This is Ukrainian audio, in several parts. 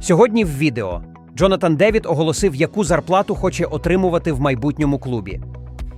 Сьогодні в відео Джонатан Девід оголосив, яку зарплату хоче отримувати в майбутньому клубі.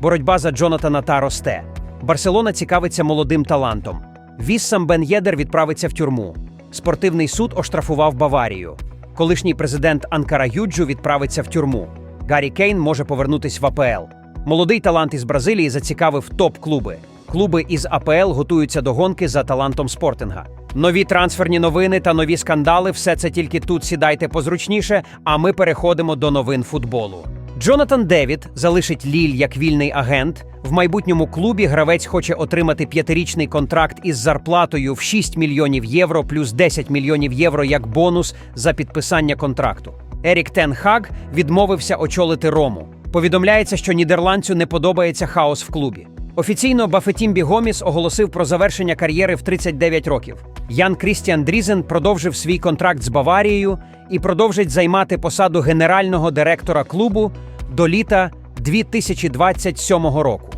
Боротьба за Джонатана та росте. Барселона цікавиться молодим талантом. Віссам Бен Єдер відправиться в тюрму. Спортивний суд оштрафував Баварію. Колишній президент Анкара Юджу відправиться в тюрму. Гаррі Кейн може повернутись в АПЛ. Молодий талант із Бразилії зацікавив топ-клуби. Клуби із АПЛ готуються до гонки за талантом спортинга. Нові трансферні новини та нові скандали все це тільки тут сідайте позручніше, а ми переходимо до новин футболу. Джонатан Девід залишить Ліль як вільний агент. В майбутньому клубі гравець хоче отримати п'ятирічний контракт із зарплатою в 6 мільйонів євро плюс 10 мільйонів євро як бонус за підписання контракту. Ерік Тен Хаг відмовився очолити Рому. Повідомляється, що нідерландцю не подобається хаос в клубі. Офіційно Бафетімбі Гоміс оголосив про завершення кар'єри в 39 років. Ян Крістіан Дрізен продовжив свій контракт з Баварією і продовжить займати посаду генерального директора клубу до літа 2027 року.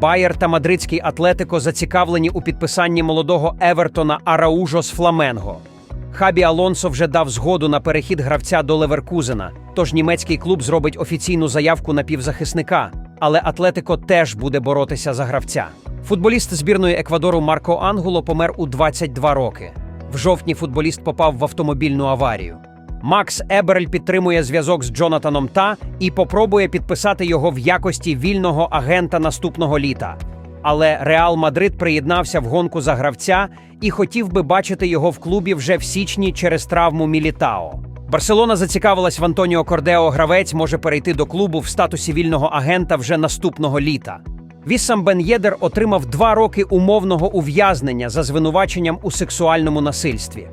Байер та мадридський Атлетико зацікавлені у підписанні молодого Евертона Араужо з Фламенго. Хабі Алонсо вже дав згоду на перехід гравця до Леверкузена, тож німецький клуб зробить офіційну заявку на півзахисника, але Атлетико теж буде боротися за гравця. Футболіст збірної Еквадору Марко Ангуло помер у 22 роки. В жовтні футболіст попав в автомобільну аварію. Макс Еберль підтримує зв'язок з Джонатаном Та і попробує підписати його в якості вільного агента наступного літа. Але Реал Мадрид приєднався в гонку за гравця і хотів би бачити його в клубі вже в січні через травму Мілітао. Барселона зацікавилась в Антоніо Кордео. Гравець може перейти до клубу в статусі вільного агента вже наступного літа. Віссам Бен Єдер отримав два роки умовного ув'язнення за звинуваченням у сексуальному насильстві.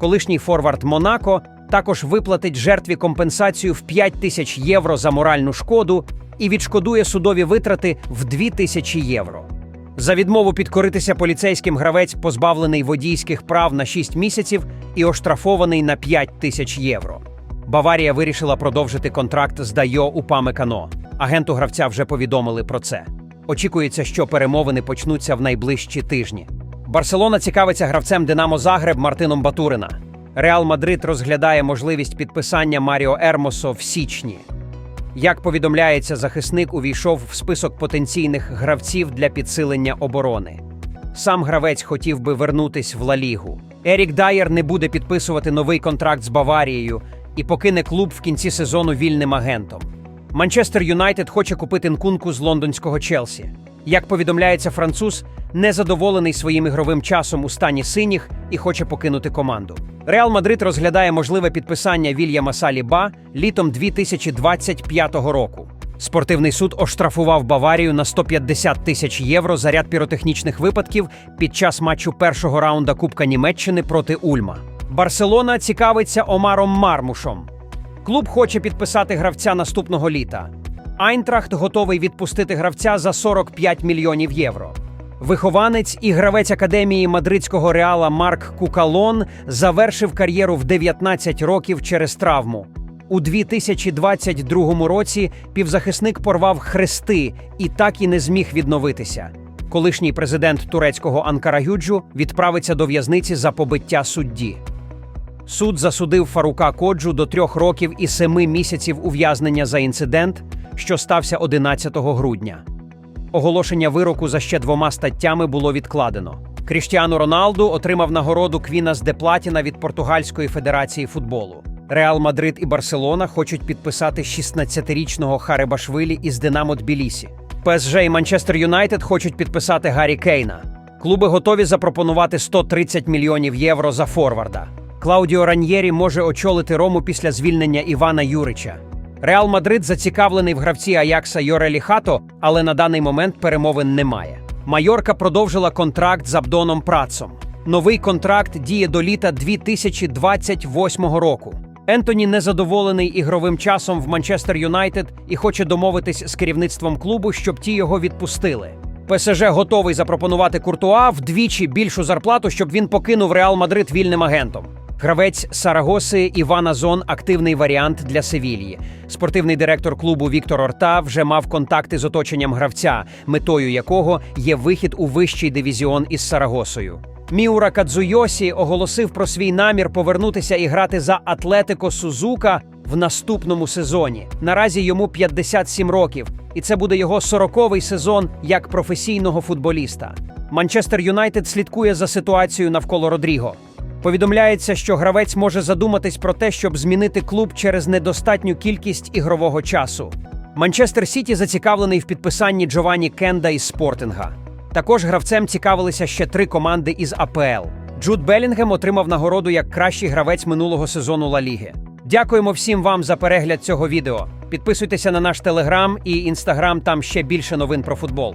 Колишній форвард Монако також виплатить жертві компенсацію в 5 тисяч євро за моральну шкоду і відшкодує судові витрати в 2 тисячі євро. За відмову підкоритися поліцейським гравець позбавлений водійських прав на 6 місяців і оштрафований на 5 тисяч євро. Баварія вирішила продовжити контракт з Дайо у Памекано. Агенту гравця вже повідомили про це. Очікується, що перемовини почнуться в найближчі тижні. Барселона цікавиться гравцем Динамо Загреб Мартином Батурина. Реал Мадрид розглядає можливість підписання Маріо Ермосо в січні. Як повідомляється, захисник увійшов в список потенційних гравців для підсилення оборони. Сам гравець хотів би вернутись в Ла Лігу. Ерік Дайер не буде підписувати новий контракт з Баварією і покине клуб в кінці сезону вільним агентом. Манчестер Юнайтед хоче купити нкунку з лондонського Челсі. Як повідомляється, француз незадоволений своїм ігровим часом у стані синіх і хоче покинути команду. Реал Мадрид розглядає можливе підписання Вільяма Саліба літом 2025 року. Спортивний суд оштрафував Баварію на 150 тисяч євро за ряд піротехнічних випадків під час матчу першого раунда Кубка Німеччини проти Ульма. Барселона цікавиться Омаром Мармушом. Клуб хоче підписати гравця наступного літа. Айнтрахт готовий відпустити гравця за 45 мільйонів євро. Вихованець і гравець академії мадридського реала Марк Кукалон завершив кар'єру в 19 років через травму. У 2022 році півзахисник порвав хрести і так і не зміг відновитися. Колишній президент турецького Анкарагюджу відправиться до в'язниці за побиття судді. Суд засудив Фарука Коджу до трьох років і семи місяців ув'язнення за інцидент, що стався 11 грудня. Оголошення вироку за ще двома статтями було відкладено. Кріштіану Роналду отримав нагороду Квінас де Платіна від Португальської федерації футболу. Реал Мадрид і Барселона хочуть підписати 16-річного Харебашвилі із Динамо Тбілісі. ПСЖ і Манчестер Юнайтед хочуть підписати Гаррі Кейна. Клуби готові запропонувати 130 мільйонів євро за форварда. Клаудіо Раньєрі може очолити Рому після звільнення Івана Юрича. Реал Мадрид зацікавлений в гравці Аякса Йорелі Хато, але на даний момент перемовин немає. Майорка продовжила контракт з Абдоном Працом. Новий контракт діє до літа 2028 року. Ентоні незадоволений ігровим часом в Манчестер Юнайтед і хоче домовитись з керівництвом клубу, щоб ті його відпустили. ПСЖ готовий запропонувати Куртуа вдвічі більшу зарплату, щоб він покинув Реал Мадрид вільним агентом. Гравець Сарагоси Іван Азон активний варіант для Севільї. Спортивний директор клубу Віктор Орта вже мав контакти з оточенням гравця, метою якого є вихід у вищий дивізіон із Сарагосою. Міура Кадзуйосі оголосив про свій намір повернутися і грати за Атлетико Сузука в наступному сезоні. Наразі йому 57 років, і це буде його 40-й сезон як професійного футболіста. Манчестер Юнайтед слідкує за ситуацією навколо Родріго. Повідомляється, що гравець може задуматись про те, щоб змінити клуб через недостатню кількість ігрового часу. Манчестер Сіті зацікавлений в підписанні Джованні Кенда із Спортинга. Також гравцем цікавилися ще три команди із АПЛ. Джуд Белінгем отримав нагороду як кращий гравець минулого сезону Ла Ліги. Дякуємо всім вам за перегляд цього відео. Підписуйтеся на наш телеграм і інстаграм, там ще більше новин про футбол.